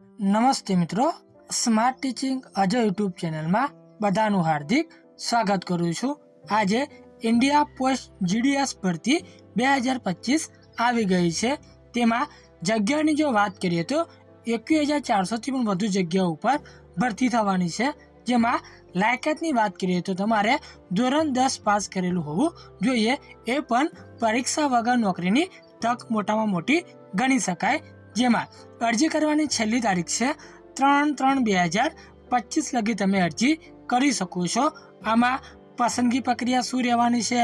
નમસ્તે મિત્રો smart teaching Ajay YouTube ચેનલમાં બધાનું હાર્દિક સ્વાગત કરું છું. આજે ઇન્ડિયા પોસ્ટ જીડીએસ ભરતી બે હજાર પચીસ આવી ગઈ છે. તેમાં જગ્યાની જો વાત કરીએ તો એકવીસ હજાર ચારસોથી પણ વધુ જગ્યા ઉપર ભરતી થવાની છે. જેમાં લાયકાતની વાત કરીએ તો તમારે ધોરણ દસ પાસ કરેલું હોવું જોઈએ. એ પણ પરીક્ષા વગર નોકરીની તક મોટામાં મોટી ગણી શકાય. જેમાં અરજી કરવાની છેલ્લી તારીખ છે ત્રણ ત્રણ બે હજાર પચીસ લગી તમે અરજી કરી શકો છો. આમાં પસંદગી પ્રક્રિયા શું રહેવાની છે?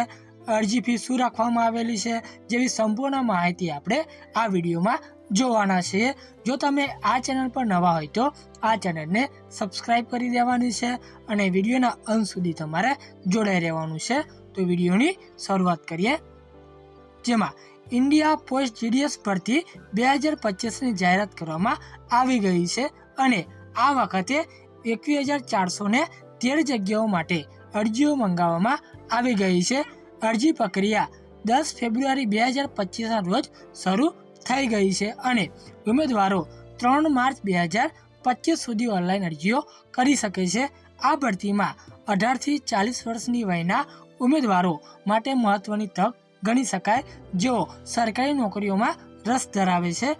અરજી ફી શું રાખવામાં આવેલી છે? જેવી સંપૂર્ણ માહિતી આપણે આ વિડીયોમાં જોવાના છીએ. જો તમે આ ચેનલ પર નવા હોય તો આ ચેનલને સબસ્ક્રાઈબ કરી દેવાની છે અને વિડીયોના અંત સુધી તમારે જોડાઈ રહેવાનું છે. તો વિડીયોની શરૂઆત કરીએ. જેમાં ઇન્ડિયા પોસ્ટ જીડીએસ ભરતી બે હજાર પચીસની જાહેરાત કરવામાં આવી ગઈ છે અને આ વખતે એકવીસ હજાર ચારસો ને તેર જગ્યાઓ માટે અરજીઓ મંગાવવામાં આવી ગઈ છે. અરજી પ્રક્રિયા દસ ફેબ્રુઆરી બે હજાર પચીસના રોજ શરૂ થઈ ગઈ છે અને ઉમેદવારો ત્રણ માર્ચ બે હજાર પચીસ સુધી ઓનલાઈન અરજીઓ કરી શકે છે. આ ભરતીમાં અઢારથી ચાલીસ વર્ષની વયના ઉમેદવારો માટે મહત્વની તક ગણી શકાય. જેઓ સરકારી નોકરીઓમાં રસ ધરાવે છે.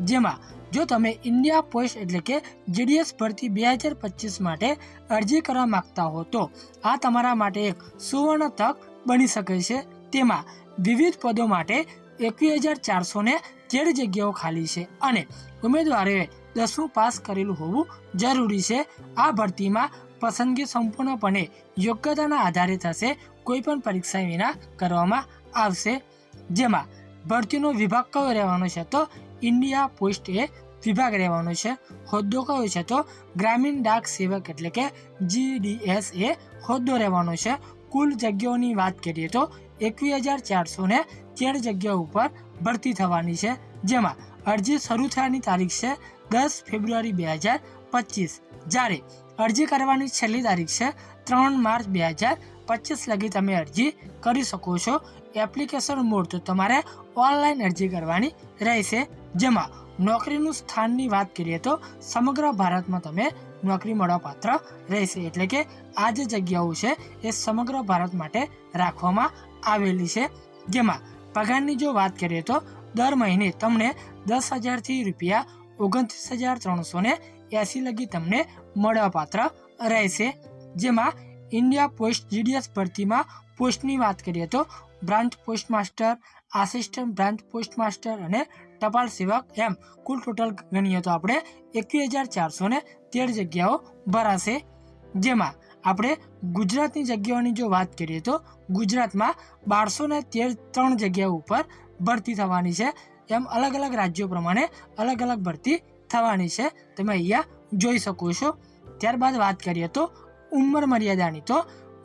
જેમાં જો તમે ઇન્ડિયા પોસ્ટ એટલે કે જીડીએસ ભરતી બે હજાર પચીસ માટે અરજી કરવા માંગતા હો તો આ તમારા માટે એક સુવર્ણ તક બની શકે છે. તેમાં વિવિધ પદો માટે એકવીસ હજાર ચારસો ને તેર જગ્યાઓ ખાલી છે અને ઉમેદવારોએ દસમું પાસ કરેલું હોવું જરૂરી છે. આ ભરતીમાં પસંદગી સંપૂર્ણપણે યોગ્યતાના આધારે થશે. કોઈ પણ પરીક્ષા વિના કરવામાં આવશે. જેમાં ભરતીનો વિભાગ કયો રહેવાનો છે તો ઇન્ડિયા પોસ્ટ એ વિભાગ રહેવાનો છે. હોદ્દો કયો છે તો ગ્રામીણ ડાક સેવક એટલે કે જીડીએસ એ હોદ્દો રહેવાનો છે. કુલ જગ્યાઓની વાત કરીએ તો એકવીસ હજાર ચારસો ને તેર જગ્યાઓ ઉપર ભરતી થવાની છે. જેમાં અરજી શરૂ થવાની તારીખ છે દસ ફેબ્રુઆરી બે હજાર પચીસ. જ્યારે અરજી કરવાની છેલ્લી તારીખ છે ત્રણ માર્ચ બે હજાર પચીસ લગી તમે અરજી કરી શકો છો. એપ્લિકેશન મોડ તો તમારે ઓનલાઈન અરજી કરવાની રહેશે. જેમાં નોકરીનું સ્થાનની વાત કરીએ તો સમગ્ર ભારતમાં તમે નોકરી મળવાપાત્ર રહેશે. એટલે કે આ જે જગ્યાઓ છે એ સમગ્ર ભારત માટે રાખવામાં આવેલી છે. જેમાં પગારની જો વાત કરીએ તો દર મહિને તમને દસ હજારથી રૂપિયા ઓગણત્રીસ હજાર ત્રણસો ને એંસી લગી તમને મળવાપાત્ર રહેશે. જેમાં ઇન્ડિયા પોસ્ટ જીડીએસ ભરતીમાં પોસ્ટની વાત કરીએ તો branch post master assistant branch post master અને ટપાલ સેવક એમ કુલ ટોટલ ગણીએ તો આપણે એકવીસ હજાર ચારસો ને તેર જગ્યાઓ ભરાશે. જેમાં આપણે ગુજરાતની જગ્યાઓની જો વાત કરીએ તો ગુજરાતમાં બારસો ને તેર ત્રણ જગ્યાઓ ઉપર ભરતી થવાની છે. એમ અલગ અલગ રાજ્યો પ્રમાણે અલગ અલગ ભરતી થવાની છે. તમે અહીંયા જોઈ શકો છો. ત્યારબાદ વાત કરીએ તો ઉંમર મર્યાદાની તો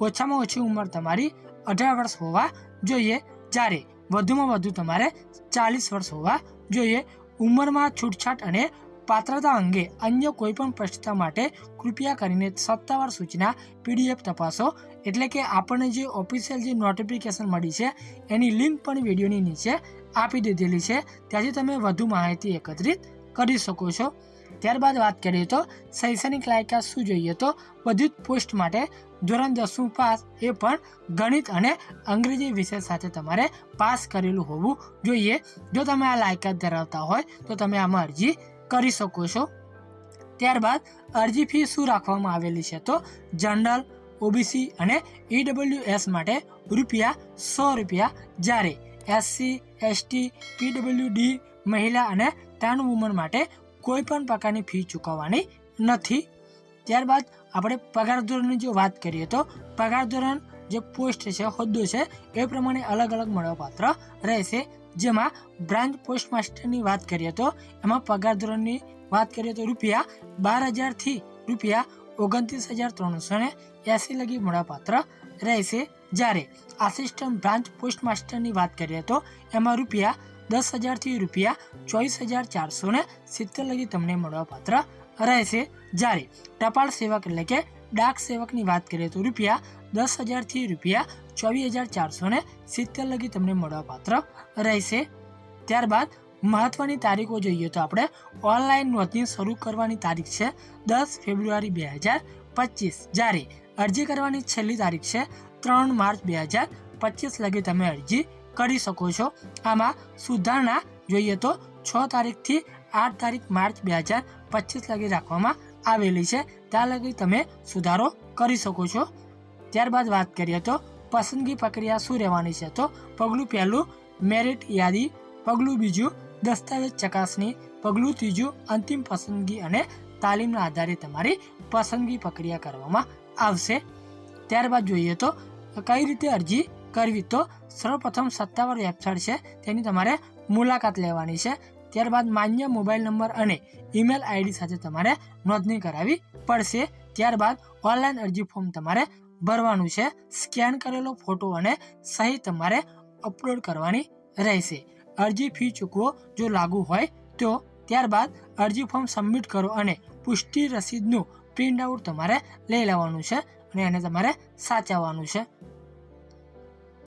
ઓછામાં ઓછી ઉંમર તમારી અઢાર વર્ષ હોવા જોઈએ. જ્યારે વધુમાં વધુ તમારે ચાલીસ વર્ષ હોવા જોઈએ. ઉંમરમાં છૂટછાટ અને પાત્રતા અંગે અન્ય કોઈપણ પ્રશ્નતા માટે કૃપયા કરીને સત્તાવાર સૂચના પીડીએફ તપાસો. એટલે કે આપણને જે ઓફિશિયલ જે નોટિફિકેશન મળી છે, એની લિંક પણ વિડીયોની નીચે આપી દીધેલી છે. ત્યાંથી તમે વધુ માહિતી એકત્રિત કરી શકો છો. ત્યારબાદ વાત કરીએ તો શૈક્ષણિક લાયકાત શું જોઈએ તો બધી જ પોસ્ટ માટે ધોરણ દસમું પાસ એ પણ ગણિત અને અંગ્રેજી વિષય સાથે તમારે પાસ કરેલું હોવું જોઈએ. જો તમે આ લાયકાત ધરાવતા હોય તો તમે આમાં અરજી કરી શકો છો. ત્યારબાદ અરજી ફી શું રાખવામાં આવેલી છે તો જનરલ, ઓબીસી અને ઈડબ્લ્યુએસ માટે રૂપિયા સો રૂપિયા જ્યારે એસસી, એસટી પીડબ્લ્યુડી મહિલા અને ત્રણ વુમન માટે કોઈ પણ પ્રકારની ફી ચૂકવવાની નથી. ત્યારબાદ આપણે પગાર ધોરણની જો વાત કરીએ તો પગાર ધોરણ જે પોસ્ટ છે, હોદ્દો છે, એ પ્રમાણે અલગ અલગ મળવાપાત્ર રહેશે. જેમાં બ્રાન્ચ પોસ્ટ માસ્ટરની વાત કરીએ તો એમાં પગાર ધોરણની વાત કરીએ તો રૂપિયા બાર હજારથી રૂપિયા ઓગણત્રીસ હજાર ત્રણસો ને એંસી લગી મળવાપાત્ર રહેશે. જ્યારે આસિસ્ટન્ટ બ્રાન્ચ પોસ્ટ માસ્ટરની વાત કરીએ તો એમાં રૂપિયા દસ હજારથી રૂપિયા ચોવીસ હજાર ચારસો ને સિત્તેર લગી તમને મળવાપાત્ર રહેશે. જ્યારે ટપાલ સેવક એટલે કે ડાક સેવકની વાત કરીએ તો રૂપિયા દસ હજારથી રૂપિયા ચોવીસ હજાર ચારસો ને સિત્તેર લગી તમને મળવાપાત્ર રહેશે. ત્યારબાદ મહત્વની તારીખો જોઈએ તો આપણે ઓનલાઈન નોંધણી શરૂ કરવાની તારીખ છે દસ ફેબ્રુઆરી બે હજાર પચીસ. જ્યારે અરજી કરવાની છેલ્લી તારીખ છે ત્રણ માર્ચ બે હજાર પચીસ લગી તમે અરજી કરી શકો છો. આમાં સુધારણા જોઈએ તો છ તારીખથી આઠ તારીખ માર્ચ બે હજાર પચીસ લગી રાખવામાં આવેલી છે. ત્યાં લગી તમે સુધારો કરી શકો છો. ત્યારબાદ વાત કરીએ તો પસંદગી પ્રક્રિયા શું રહેવાની છે? તો પગલું પહેલું મેરિટ યાદી, પગલું બીજું દસ્તાવેજ ચકાસણી, પગલું ત્રીજું અંતિમ પસંદગી અને તાલીમના આધારે તમારી પસંદગી પ્રક્રિયા કરવામાં આવશે. ત્યારબાદ જોઈએ તો કઈ રીતે અરજી કરવી તો સર્વપ્રથમ સત્તાવાર વેબસાઇટ છે. તેની તમારે મુલાકાત લેવાની છે. ત્યારબાદ માન્ય મોબાઈલ નંબર અને ઈમેલ આઈડી સાથે તમારે નોંધણી કરાવવી પડશે. ત્યારબાદ ઓનલાઈન અરજી ફોર્મ તમારે ભરવાનું છે. સ્કેન કરેલો ફોટો અને સહી તમારે અપલોડ કરવાની રહેશે. અરજી ફી ચૂકવો જો લાગુ હોય તો. ત્યારબાદ અરજી ફોર્મ સબમિટ કરો અને પુષ્ટિ રસીદનું પ્રિન્ટ આઉટ તમારે લઈ લેવાનું છે અને એને તમારે સાચવવાનું છે.